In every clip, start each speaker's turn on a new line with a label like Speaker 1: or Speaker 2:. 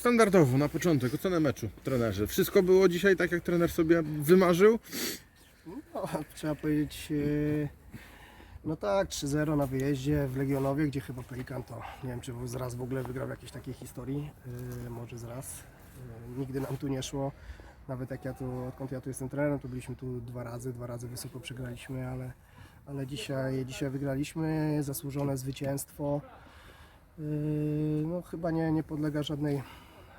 Speaker 1: Standardowo, na początek, ocenę meczu, trenerze. Wszystko było dzisiaj tak, jak trener sobie wymarzył?
Speaker 2: No, trzeba powiedzieć, e, no tak, 3-0 na wyjeździe w Legionowie, gdzie chyba Pelikan to, nie wiem czy z raz w ogóle wygrał w jakiejś takiej historii, e, może z raz. E, Nigdy nam tu nie szło, nawet jak ja tu, odkąd ja tu jestem trenerem, to byliśmy tu dwa razy, dwa razy wysoko przegraliśmy, ale, ale dzisiaj, dzisiaj wygraliśmy, zasłużone zwycięstwo. No chyba nie, nie podlega żadnej,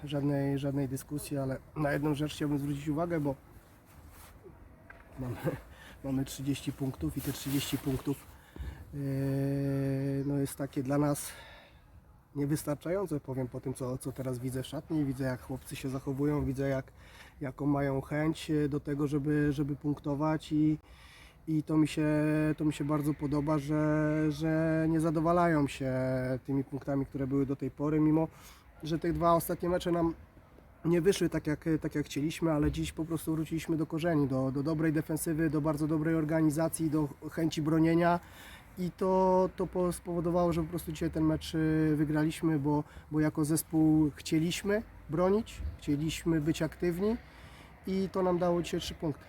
Speaker 2: żadnej, żadnej dyskusji, ale na jedną rzecz chciałbym zwrócić uwagę, bo mamy, mamy 30 punktów i te 30 punktów yy, no jest takie dla nas niewystarczające, powiem po tym, co, co teraz widzę w szatni, widzę jak chłopcy się zachowują, widzę jak, jaką mają chęć e, do tego, żeby, żeby punktować i, i to, mi się, to mi się bardzo podoba, że, że nie zadowalają się tymi punktami, które były do tej pory, mimo że te dwa ostatnie mecze nam nie wyszły tak jak, tak jak chcieliśmy, ale dziś po prostu wróciliśmy do korzeni, do, do dobrej defensywy, do bardzo dobrej organizacji, do chęci bronienia. I to, to po- spowodowało, że po prostu dzisiaj ten mecz y, wygraliśmy, bo, bo jako zespół chcieliśmy bronić, chcieliśmy być aktywni i to nam dało dzisiaj trzy punkty.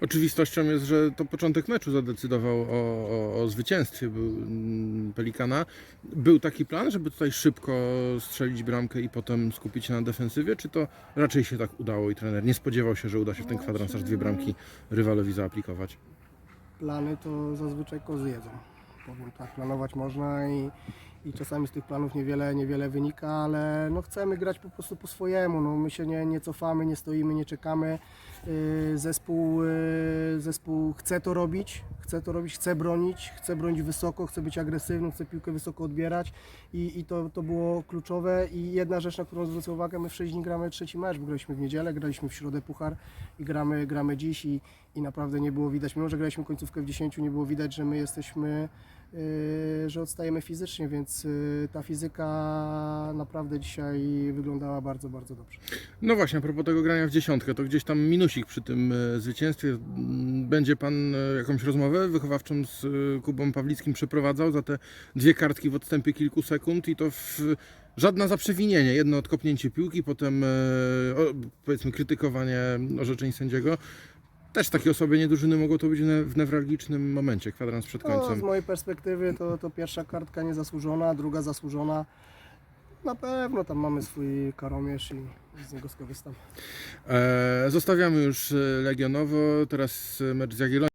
Speaker 1: Oczywistością jest, że to początek meczu zadecydował o, o, o zwycięstwie mm, Pelikana. Był taki plan, żeby tutaj szybko strzelić bramkę i potem skupić się na defensywie, czy to raczej się tak udało i trener nie spodziewał się, że uda się w ten kwadrans aż dwie bramki rywalowi zaaplikować?
Speaker 2: plany to zazwyczaj kozy jedzą. Powiem tak, planować można i, i czasami z tych planów niewiele, niewiele wynika, ale no chcemy grać po prostu po swojemu. No, my się nie, nie cofamy, nie stoimy, nie czekamy. Yy, Zespół, yy, zespół chce to robić, chce to robić, chce bronić, chce bronić wysoko, chce być agresywny, chce piłkę wysoko odbierać i, i to, to było kluczowe. I jedna rzecz, na którą zwrócę uwagę, my w 6 dni gramy trzeci mecz, bo graliśmy w niedzielę, graliśmy w środę puchar i gramy, gramy dziś i, i naprawdę nie było widać, mimo że graliśmy końcówkę w 10, nie było widać, że my jesteśmy, że odstajemy fizycznie, więc yy, ta fizyka naprawdę dzisiaj wyglądała bardzo, bardzo dobrze.
Speaker 1: No właśnie, a propos tego grania w dziesiątkę, to gdzieś tam minusik przy tym e, zwycięstwie. Mm, Będzie pan jakąś rozmowę wychowawczą z Kubą Pawlickim przeprowadzał za te dwie kartki w odstępie kilku sekund i to w, żadna za przewinienie. Jedno odkopnięcie piłki, potem powiedzmy krytykowanie orzeczeń sędziego. Też takie osłabienie drużyny mogło to być ne- w newralgicznym momencie, kwadrans przed
Speaker 2: No, z
Speaker 1: końcem.
Speaker 2: mojej perspektywy to, to pierwsza kartka niezasłużona, druga zasłużona. Na pewno tam mamy swój karomierz i z niego skorzystam.
Speaker 1: E, zostawiamy już e, Legionowo, teraz e, mecz z Jagiellonią.